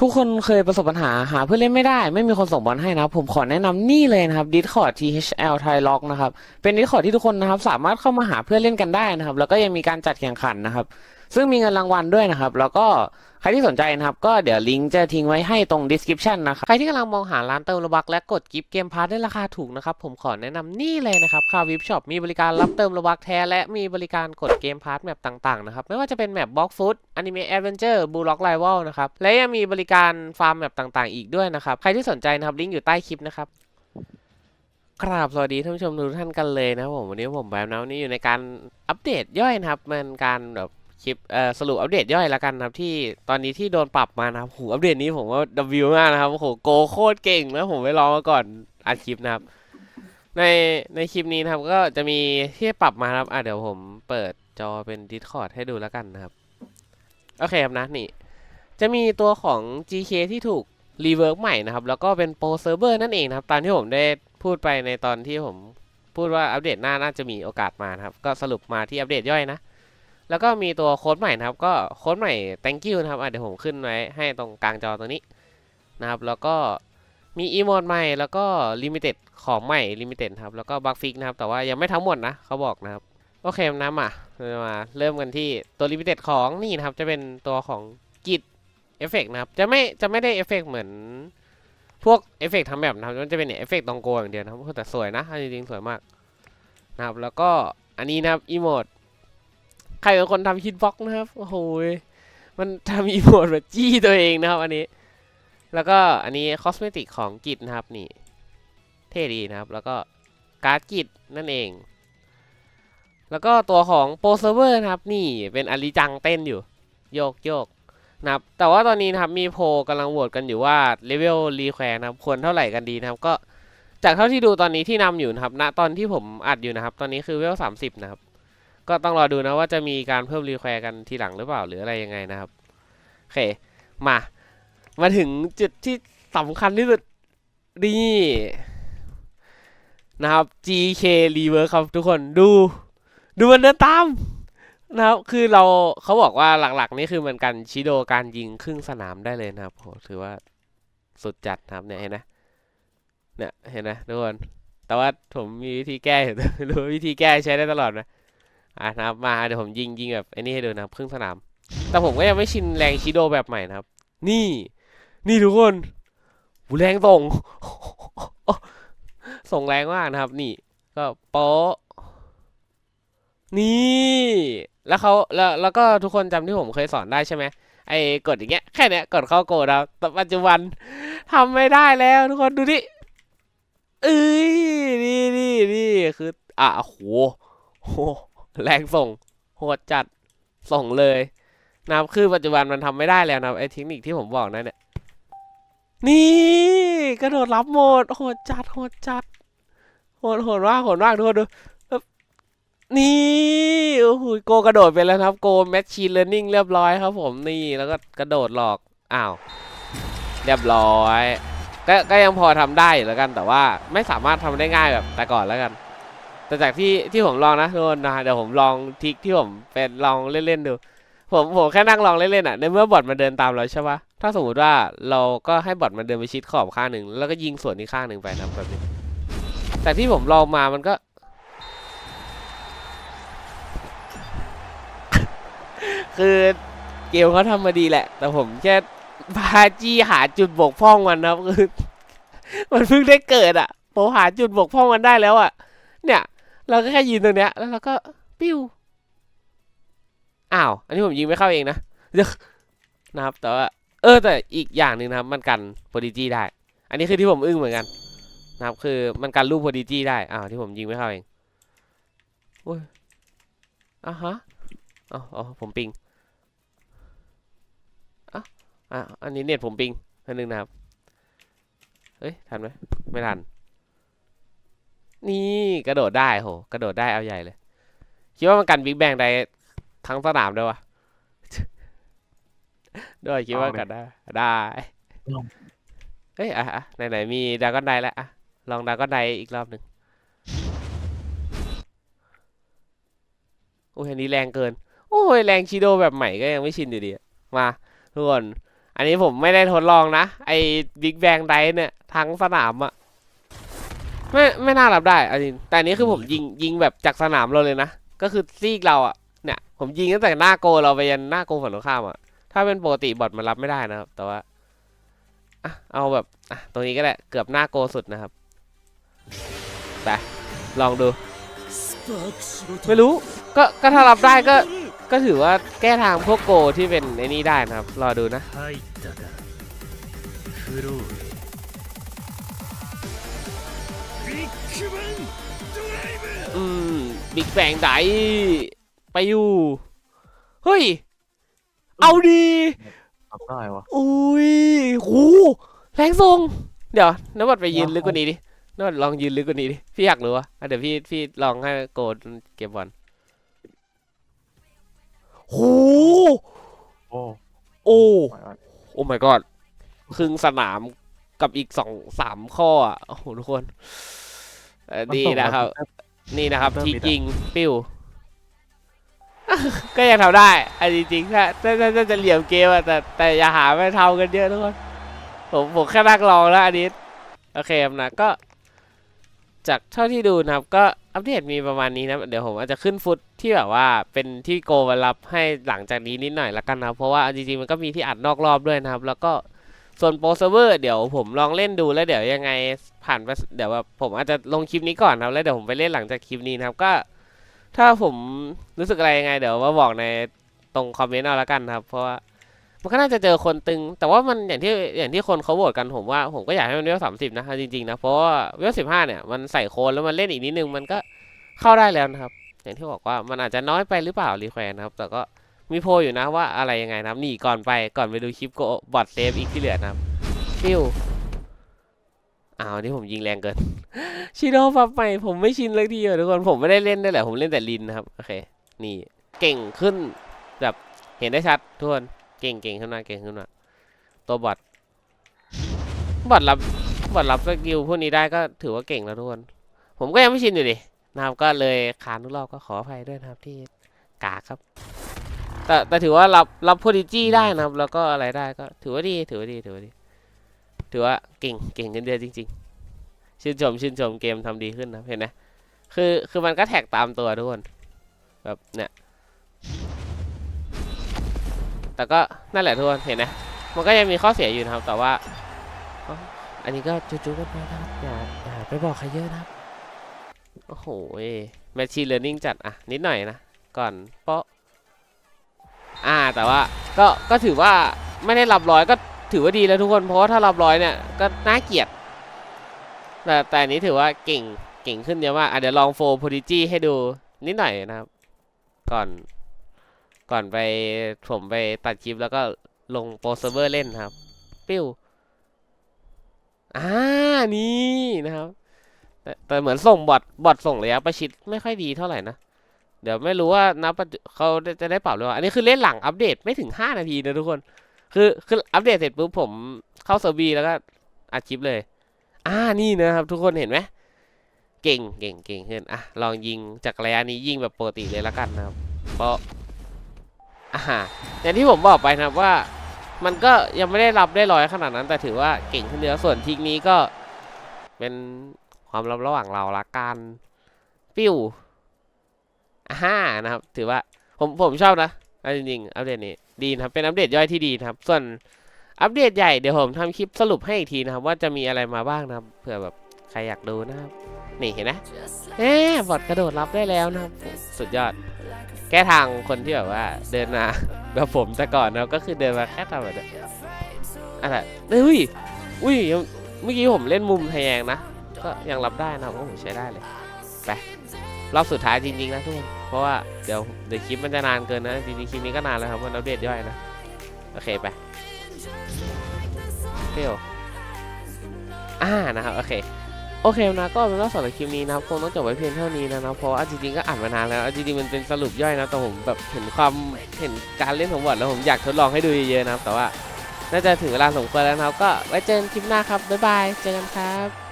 ทุกคนเคยประสบปัญหาหาเพื่อนเล่นไม่ได้ ไม่มีคนส่งบอลให้นะครับ ผมขอแนะนำนี่เลยนะครับ Discord THL Thai Lock นะครับ เป็น Discord ที่ทุกคนนะครับ สามารถเข้ามาหาเพื่อนเล่นกันได้นะครับ แล้วก็ยังมีการจัดแข่งขันนะครับ ซึ่งมีเงินรางวัลด้วยนะครับ แล้วก็ใครที่สนใจนะครับ ก็เดี๋ยวลิงก์จะทิ้งไว้ให้ตรง description นะครับ ใครที่กำลังมองหาร้านเติมโลบักและกดกิฟต์เกมพาร์ทได้ราคาถูกนะครับ ผมขอแนะนำนี่เลยนะครับคาวิปช็อปมีบริการรับเติมโลบักแท้ และมีบริการกดเกมพาร์ทแมปต่างๆนะครับ ไม่ว่าจะเป็นแมปบล็อกฟุตอนิเมะแอดเวนเจอร์บูล็อกไลวลนะครับ และยังมีบริการฟาร์มแมปต่างๆ อีกด้วยนะครับ ใครที่สนใจนะครับลิงก์อยู่ใต้คลิปนะครับกราบสวัสดีท่านผู้ชมทุกท่านกันเลยนะผมวันนี้ผมแบมนะวันนี้อยู่ในการอัปเดตย่อยนะครับมันการแบบ คลิปเอ่อสรุปอัปเดตย่อยแล้วกันนะครับที่ตอนนี้ที่โดนปรับมานะครับโหอัปเดตนี้ผมว่าดับวิวมากนะครับโอ้โหโกโคตรเก่งนะผมไปลองมาก่อนอัดคลิปนะครับ ในในคลิปนี้นะครับก็จะมีที่ปรับมาครับอะเดี๋ยวผมเปิดจอเป็น Discord ให้ดูแล้วกันนะครับ โอเคครับนะนี่ จะมีตัวของ GK ที่ถูกรีเวิร์กใหม่นะครับ แล้วก็เป็นโปรเซิร์ฟเวอร์นั่นเองนะครับ ตามที่ผมได้พูดไปในตอนที่ผมพูดว่าอัปเดตหน้าน่าจะมีโอกาสมานะครับ ก็สรุปมาที่อัปเดตย่อยนะ แล้วก็มีตัวโค้ดใหม่นะครับ ก็โค้ดใหม่ thank you นะครับเดี๋ยวผมขึ้นไว้ให้ตรงกลางจอตรงนี้นะครับ แล้วก็มีอีโมดใหม่ แล้วก็ลิมิเต็ดของใหม่ลิมิเต็ดครับ แล้วก็บัคฟิกนะครับ แต่ว่ายังไม่ทั้งหมดนะเขาบอกนะครับ โอเคนะมาเรามาเริ่มกันที่ตัวลิมิเต็ดของนี่นะครับ จะเป็นตัวของกิจเอฟเฟกต์นะครับ จะไม่ จะไม่ได้เอฟเฟกต์เหมือนพวกเอฟเฟกต์ทำแบบนะครับ มันจะเป็นเนี่ยเอฟเฟกต์ตรงโกอย่างเดียวนะครับแต่สวยนะ จริงๆสวยมากนะครับ แล้วก็อันนี้นะครับอีโมด ใครเป็นคนทำฮิตบ็อกนะครับ โอ้โหมันทำอีโมดแบบจี้ตัวเองนะครับอันนี้ แล้วก็อันนี้คอสเมติกของกิจนะครับนี่ เท่ดีนะครับ แล้วก็การ์ดกิจนั่นเอง แล้วก็ตัวของโปรเซเวอร์นะครับ นี่เป็นอาริจังเต้นอยู่ โยกโยกนะครับ แต่ว่าตอนนี้นะครับมีโพลกำลังโหวตกันอยู่ว่าเลเวลรีแควร์นะครับควรเท่าไหร่กันดีนะครับ ก็จากเท่าที่ดูตอนนี้ที่นำอยู่นะครับณตอนที่ผมอัดอยู่นะครับ ตอนนี้คือเวลสามสิบนะครับ ก็ต้องรอดูนะว่าจะมีการเพิ่มรีแควร์กันทีหลังหรือเปล่าหรืออะไรยังไงนะครับโอเคมา มาถึงจุดที่สำคัญที่สุดนี่นะครับ GK Rework ครับทุกคนดู ดูมันเดินตามนะครับ คือเราเขาบอกว่าหลักๆ นี่คือมันกันชิโดการยิงครึ่งสนามได้เลยนะครับโหถือว่าสุดจัดนะครับเนี่ยเห็นไหมเนี่ยเห็นไหมทุกคน แต่ว่าผมมีวิธีแก้อยู่ไม่รู้วิธีแก้ใช้ได้ตลอดไหม อะนะครับมาเดี๋ยวผมยิงยิงแบบไอ้นี่ให้ดูนะครับครึ่งสนาม แต่ผมก็ยังไม่ชินแรงชิโดแบบใหม่นะครับ นี่ นี่ทุกคนหูแรงส่ง ส่งแรงมากนะครับ นี่ ก็โป๊ะนี่ แล้วเขาแล้วแล้วก็ทุกคนจำที่ผมเคยสอนได้ใช่ไหมไอ้กดอย่างเงี้ยแค่เนี้ยกดเข้าโกดครับแต่ปัจจุบันทำไม่ได้แล้วทุกคนดูดิเอ้ยนี่นี่นี่คืออะโหโห แรงส่งโหดจัดส่งเลยนะครับคือปัจจุบันมันทำไม่ได้แล้วนะไอ้เทคนิคที่ผมบอกนั่นเนี่ยนี่กระโดดรับหมดโหดจัดโหดจัดโหดโหดมากโหดมากทุกคนดูนี่โอ้โหโกกระโดดไปแล้วครับโกแมชชีนเลอร์นิ่งเรียบร้อยครับผมนี่แล้วก็กระโดดหลอกอ้าวเรียบร้อยก็ก็ยังพอทำได้แล้วกันแต่ว่าไม่สามารถทำได้ง่ายแบบแต่ก่อนแล้วกัน แต่จากที่ที่ผมลองนะทุกคนนะเดี๋ยวผมลองทิกที่ผมเป็นลองเล่นๆดู ผมผมแค่นั่งลองเล่นๆอะในเมื่อบอทมันเดินตามเราใช่ปะถ้าสมมติว่าเราก็ให้บอทมันเดินไปชิดขอบข้างหนึ่งแล้วก็ยิงสวนอีกข้างหนึ่งไปนะครับแบบนี้แต่ที่ผมลองมามันก็ คือเกมเขาทำมาดีแหละ แต่ผมแค่พาจี้หาจุดบกพร่องมันนะครับคือมันเพิ่งได้เกิดอะผมหาจุดบกพร่องมันได้แล้วอะ เนี่ย เราก็แค่ยืนตรงเนี้ย แล้วเราก็ปิ้ว อ้าว อันนี้ผมยิงไม่เข้าเองนะนะครับ แต่ว่า เออ แต่อีกอย่างหนึ่งนะครับ มันกันโพดิจีได้ อันนี้คือที่ผมอึ้งเหมือนกัน นะครับ คือมันกันรูปโพดิจีได้ อ้าว ที่ผมยิงไม่เข้าเอง โอ้ยอะฮะอ๋ออ๋อผมปิงอะอะอันนี้เน็ตผมปิงอันนึงนะครับ เฮ้ย ทันไหม ไม่ทัน นี่กระโดดได้โห กระโดดได้เอาใหญ่เลย คิดว่ามันกันบิ๊กแบงได้ทั้งสนามด้วยวะด้วยคิดว่ากันได้ ได้เฮ้ยอะอะไหนมีดากอนไดแล้วอะลองดากอนไดอีกรอบหนึ่งโอ้ยอันนี้แรงเกิน โอ้ยแรงชิโดแบบใหม่ก็ยังไม่ชินอยู่ดีมาทุกคนอันนี้ผมไม่ได้ทดลองนะ ไอ้บิ๊กแบงไดเนี่ยทั้งสนามอะ ไม่ไม่น่ารับได้อันนี้แต่อันนี้คือผมยิงยิงแบบจากสนามเราเลยนะ ก็คือซีกเราอะเนี่ย ผมยิงตั้งแต่หน้าโกเราไปยันหน้าโกฝั่งตรงข้ามอะถ้าเป็นปกติบอทมันรับไม่ได้นะครับ แต่ว่าอะเอาแบบอะตรงนี้ก็ได้เกือบหน้าโกสุดนะครับไปลองดู ไม่รู้ก็ก็ถ้ารับได้ก็ก็ถือว่าแก้ทางพวกโกที่เป็นไอ้นี่ได้นะครับ รอดูนะ อืมบิ๊กแบงไดไปอยู่ เฮ้ย เอาดีทำได้วะอุ้ยโหแรงทรง เดี๋ยวนวัดไปยืนลึกกว่านี้ดินวัดลองยืนลึกกว่านี้ดิ พี่อยากรู้อะอะเดี๋ยวพี่พี่ลองให้โกดเก็บบอลโหโอ้โอ้ my god โอ้ my god ครึ่งสนามกับอีกสองสามข้ออะ โอ้โห ทุกคน เอ่อมันดีส่งมานะครับที่นี่นะครับเริ่มทีมิดอะจริงปิ้ว ก็ยังทำได้อันจริงๆถ้าถ้าถ้าถ้าจะเหลี่ยมเกมอะแต่แต่อย่าหาไม่เท่ากันเยอะทุกคนผมผมแค่นั่งลองแล้วอันนี้โอเคครับนะก็ จากเท่าที่ดูนะครับ ก็อัปเดตมีประมาณนี้นะเดี๋ยวผมอาจจะขึ้นฟุตที่แบบว่าเป็นที่โกมารับให้หลังจากนี้นิดหน่อยละกันนะครับเพราะว่าเอาจริงๆมันก็มีที่อัดนอกรอบด้วยนะครับ แล้วก็ ส่วนโปรเซเวอร์เดี๋ยวผมลองเล่นดูแล้วเดี๋ยวยังไงผ่านไปเดี๋ยวแบบผมอาจจะลงคลิปนี้ก่อนนะครับแล้วเดี๋ยวผมไปเล่นหลังจากคลิปนี้นะครับก็ ถ้าผมรู้สึกอะไรยังไง เดี๋ยวมาบอกในตรงคอมเมนต์เอาละกันครับ เพราะว่ามันก็น่าจะเจอคนตึง แต่ว่ามันอย่างที่อย่างที่คนเขาโหวตกันผมว่าผมก็อยากให้มันเวลสามสิบนะจริงๆนะเพราะว่าเวลสิบห้าเนี่ยมันใส่โคนแล้วมันเล่นอีกนิดนึงมันก็เข้าได้แล้วนะครับ อย่างที่บอกว่ามันอาจจะน้อยไปหรือเปล่ารีแควร์นะครับ แต่ก็ มีโพอยู่นะว่าอะไรยังไงนะนี่ก่อนไปก่อนไปดูคลิปโกบอทเซฟอีกที่เหลือนะฟิวอ้าวนี่ผมยิงแรงเกิน ชิโร่ฟับใหม่ผมไม่ชินเลยทีเดียวทุกคนผมไม่ได้เล่นได้แหละผมเล่นแต่ลินนะครับโอเค นี่เก่งขึ้นแบบเห็นได้ชัดทุกคนเก่งเก่งขึ้นมาเก่งขึ้นมาตัวบอทบอทรับบอทรับสกิลพวกนี้ได้ก็ถือว่าเก่งแล้วทุกคนผมก็ยังไม่ชินอยู่ดินะครับก็เลยคานทุกรอบก็ขออภัยด้วยนะครับที่กากครับ แต่แต่ถือว่ารับรับโพดิจี้ได้นะครับ แล้วก็อะไรได้ก็ถือว่าดีถือว่าดีถือว่าดีถือว่าเก่งเก่งกันเดือนจริง ๆ ชื่นชมชื่นชมเกมทำดีขึ้นนะเห็นไหมคือคือมันก็แท็กตามตัวทุกคนแบบเนี่ยแต่ก็นั่นแหละทุกคนเห็นไหมมันก็ยังมีข้อเสียอยู่นะครับ แต่ว่าอ๋ออันนี้ก็จูๆกันไปนะครับอย่าอย่าไปบอกใครเยอะนะครับโอ้โหแมชชีนเลอร์นิ่งจัดอะนิดหน่อยนะก่อนเปาะ อ่าแต่ว่าก็ก็ถือว่าไม่ได้รับร้อยก็ถือว่าดีแล้วทุกคนเพราะว่าถ้ารับร้อยเนี่ยก็น่าเกลียดแต่แต่นี้ถือว่าเก่งเก่งขึ้นเยอะมากอะเดี๋ยวลองโฟร์โพดิจี้ให้ดูนิดหน่อยนะครับ ก่อนก่อนไปผมไปตัดคลิปแล้วก็ลงโปรเซอร์เวอร์เล่นครับ ปิ้วอ่านี่นะครับแต่แต่เหมือนส่งบอทบอทส่งระยะประชิดไม่ค่อยดีเท่าไหร่นะ เดี๋ยวไม่รู้ว่านับเขาจะได้ปรับหรือเปล่า อันนี้คือเล่นหลังอัปเดตไม่ถึง 5 นาทีนะทุกคน คือคืออัปเดตเสร็จปุ๊บผมเข้าเซอร์บีแล้วก็อัดคลิปเลย อ่านี่นะครับ ทุกคนเห็นไหมเก่งเก่งเก่งขึ้นอะลองยิงจากระยะนี้ยิงแบบปกติเลยละกันนะครับ เพราะอ่าอย่างที่ผมบอกไปนะครับว่า มันก็ยังไม่ได้รับได้ร้อยขนาดนั้น แต่ถือว่าเก่งขึ้นเยอะส่วนทิกนี้ก็เป็นความลับระหว่างเราละกันปิ้ว อ่านะครับ ถือว่าผมผมชอบนะจริงๆอัปเดตนี้ดีนะครับเป็นอัปเดตย่อยที่ดีนะครับ ส่วนอัปเดตใหญ่เดี๋ยวผมทำคลิปสรุปให้อีกทีนะครับ ว่าจะมีอะไรมาบ้างนะครับเผื่อแบบใครอยากดูนะครับนี่เห็นไหมเอ๊บอดกระโดดรับได้แล้วนะครับสุดยอด แก้ทางคนที่แบบว่า เดินมาแบบผมแต่ก่อนนะครับก็คือเดินมาแค่ทำแบบนี้อะไรเฮ้ยอุ้ยยังเมื่อกี้ผมเล่นมุมทะแยงนะก็ยังรับได้นะครับโอ้โหใช้ได้เลย ไปรอบสุดท้ายจริงๆนะทุกคนเพราะว่าเดี๋ยวเดี๋ยวคลิปมันจะนานเกินนะจริงๆคลิปนี้ก็นานแล้วครับมันอัปเดตย่อยนะโอเคไปเที่ยวอ่านะครับโอเคโอเคนะก็เป็นว่าสำหรับคลิปนี้นะครับคงต้องจบไว้เพียงเท่านี้นะนะเพราะว่าจริงๆก็อ่านมานานแล้วจริงๆมันเป็นสรุปย่อยนะแต่ผมแบบเห็นความเห็นการเล่นของบอทแล้วผมอยากทดลองให้ดูเยอะๆนะครับแต่ว่าน่าจะถึงเวลาสมควรแล้วนะครับก็ไว้เจอกันคลิปหน้าครับบ๊ายบายเจอกันครับ